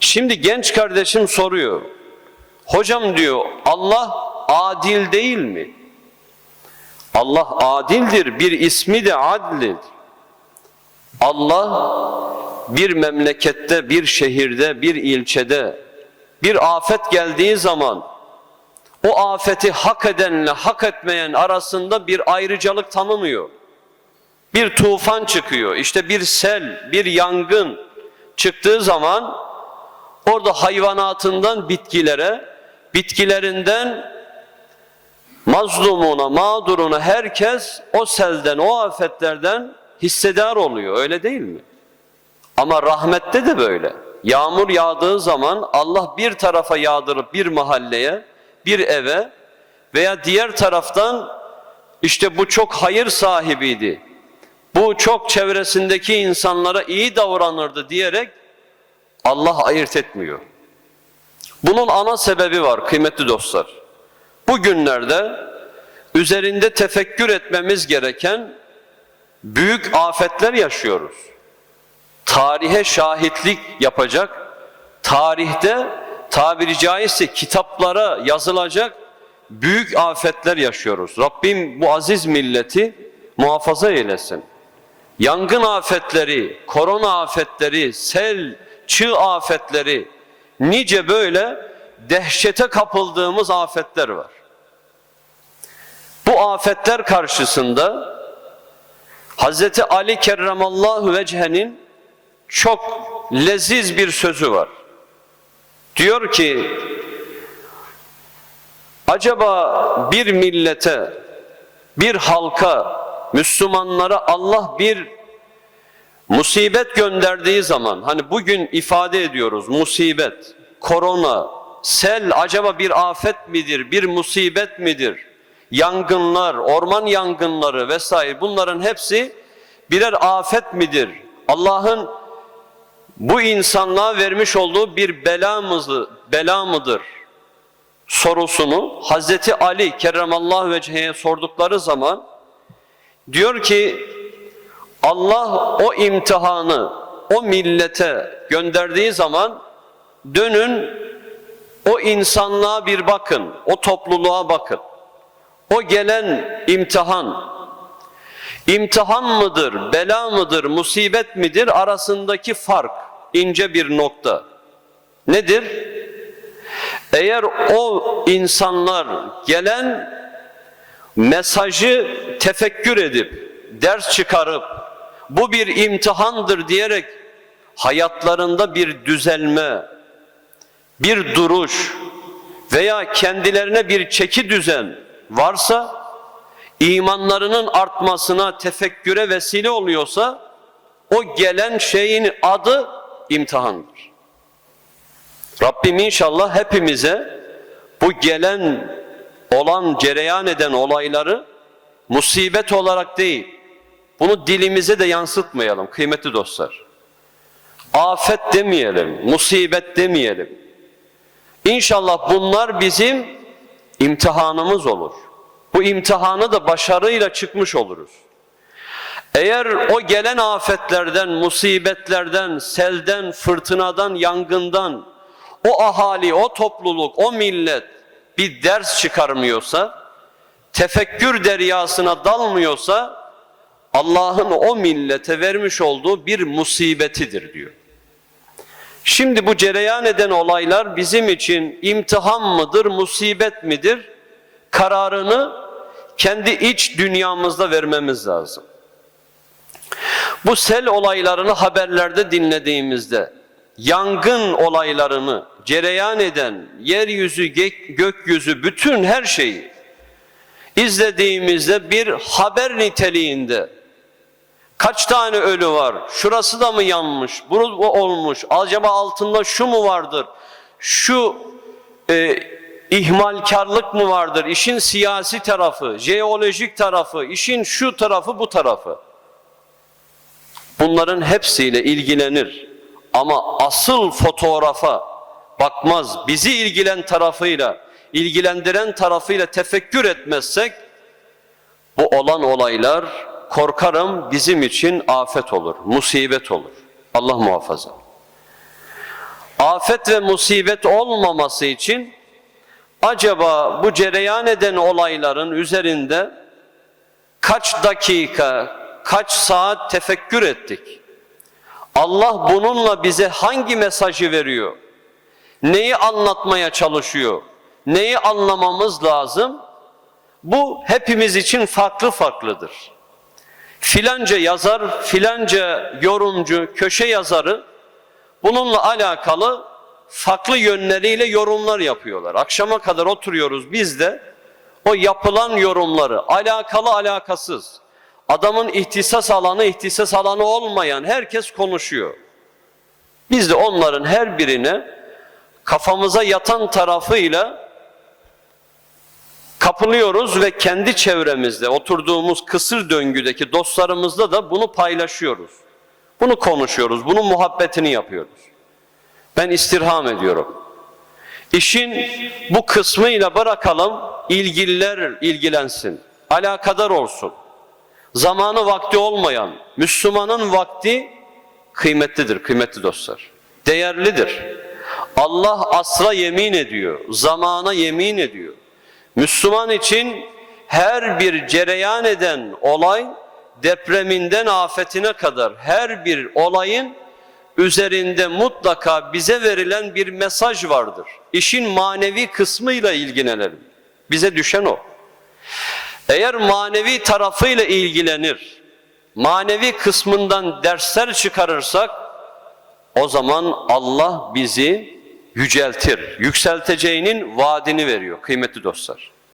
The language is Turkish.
Şimdi genç kardeşim soruyor. Hocam diyor Allah adil değil mi? Allah adildir. Bir ismi de adlidir. Allah bir memlekette, bir şehirde, bir ilçede bir afet geldiği zaman o afeti hak edenle hak etmeyen arasında bir ayrıcalık tanımıyor. Bir tufan çıkıyor, işte bir sel, bir yangın çıktığı zaman orada hayvanatından bitkilere, bitkilerinden mazlumuna, mağduruna herkes o selden, o afetlerden hissedar oluyor. Öyle değil mi? Ama rahmette de böyle. Yağmur yağdığı zaman Allah bir tarafa yağdırıp bir mahalleye, bir eve veya diğer taraftan işte bu çok hayır sahibiydi. Bu çok çevresindeki insanlara iyi davranırdı diyerek Allah ayırt etmiyor. Bunun ana sebebi var kıymetli dostlar. Bugünlerde üzerinde tefekkür etmemiz gereken büyük afetler yaşıyoruz. Tarihe şahitlik yapacak, tarihte tabiri caizse kitaplara yazılacak büyük afetler yaşıyoruz. Rabbim bu aziz milleti muhafaza eylesin. Yangın afetleri, korona afetleri, sel, çığ afetleri, nice böyle dehşete kapıldığımız afetler var. Bu afetler karşısında Hazreti Ali kerramallahu vecehenin çok leziz bir sözü var. Diyor ki acaba bir millete, bir halka, Müslümanlara Allah bir musibet gönderdiği zaman hani bugün ifade ediyoruz musibet, korona, sel acaba bir afet midir, bir musibet midir? Yangınlar, orman yangınları vesaire bunların hepsi birer afet midir? Allah'ın bu insanlığa vermiş olduğu bir bela, mızı, bela mıdır? sorusunu Hazreti Ali kerramallahu vecehe'ye sordukları zaman diyor ki Allah o imtihanı o millete gönderdiği zaman dönün o insanlığa bir bakın, o topluluğa bakın. O gelen imtihan, imtihan mıdır, bela mıdır, musibet midir arasındaki fark ince bir nokta. Nedir? Eğer o insanlar gelen mesajı tefekkür edip, ders çıkarıp, bu bir imtihandır diyerek hayatlarında bir düzelme, bir duruş veya kendilerine bir çeki düzen varsa, imanlarının artmasına, tefekküre vesile oluyorsa, o gelen şeyin adı imtihandır. Rabbim inşallah hepimize bu gelen olan, cereyan eden olayları musibet olarak değil, bunu dilimize de yansıtmayalım kıymetli dostlar. Afet demeyelim, musibet demeyelim. İnşallah bunlar bizim imtihanımız olur. Bu imtihanı da başarıyla çıkmış oluruz. Eğer o gelen afetlerden, musibetlerden, selden, fırtınadan, yangından o ahali, o topluluk, o millet bir ders çıkarmıyorsa, tefekkür deryasına dalmıyorsa Allah'ın o millete vermiş olduğu bir musibetidir diyor. Şimdi bu cereyan eden olaylar bizim için imtihan mıdır, musibet midir? Kararını kendi iç dünyamızda vermemiz lazım. Bu sel olaylarını haberlerde dinlediğimizde, yangın olaylarını cereyan eden yeryüzü, gökyüzü, bütün her şeyi izlediğimizde bir haber niteliğinde kaç tane ölü var, şurası da mı yanmış, bu olmuş, acaba altında şu mu vardır, şu e, ihmalkarlık mı vardır, işin siyasi tarafı, jeolojik tarafı, işin şu tarafı bu tarafı. Bunların hepsiyle ilgilenir. Ama asıl fotoğrafa bakmaz. Bizi ilgilen tarafıyla, ilgilendiren tarafıyla tefekkür etmezsek bu olan olaylar korkarım bizim için afet olur, musibet olur. Allah muhafaza. afet ve musibet olmaması için acaba bu cereyan eden olayların üzerinde kaç dakika, kaç saat tefekkür ettik? Allah bununla bize hangi mesajı veriyor? Neyi anlatmaya çalışıyor? Neyi anlamamız lazım? Bu hepimiz için farklı farklıdır. Filanca yazar, filanca yorumcu, köşe yazarı bununla alakalı farklı yönleriyle yorumlar yapıyorlar. Akşama kadar oturuyoruz biz de o yapılan yorumları alakalı alakasız adamın ihtisas alanı ihtisas alanı olmayan herkes konuşuyor. Biz de onların her birine kafamıza yatan tarafıyla kapılıyoruz ve kendi çevremizde oturduğumuz kısır döngüdeki dostlarımızla da bunu paylaşıyoruz. Bunu konuşuyoruz, bunun muhabbetini yapıyoruz. Ben istirham ediyorum. İşin bu kısmıyla bırakalım, ilgililer ilgilensin, alakadar olsun. Zamanı vakti olmayan, Müslümanın vakti kıymetlidir, kıymetli dostlar. Değerlidir. Allah asra yemin ediyor, zamana yemin ediyor. Müslüman için her bir cereyan eden olay, depreminden afetine kadar her bir olayın üzerinde mutlaka bize verilen bir mesaj vardır. İşin manevi kısmıyla ilgilenelim. Bize düşen o. Eğer manevi tarafıyla ilgilenir, manevi kısmından dersler çıkarırsak, o zaman Allah bizi yüceltir. Yükselteceğinin vaadini veriyor kıymetli dostlar.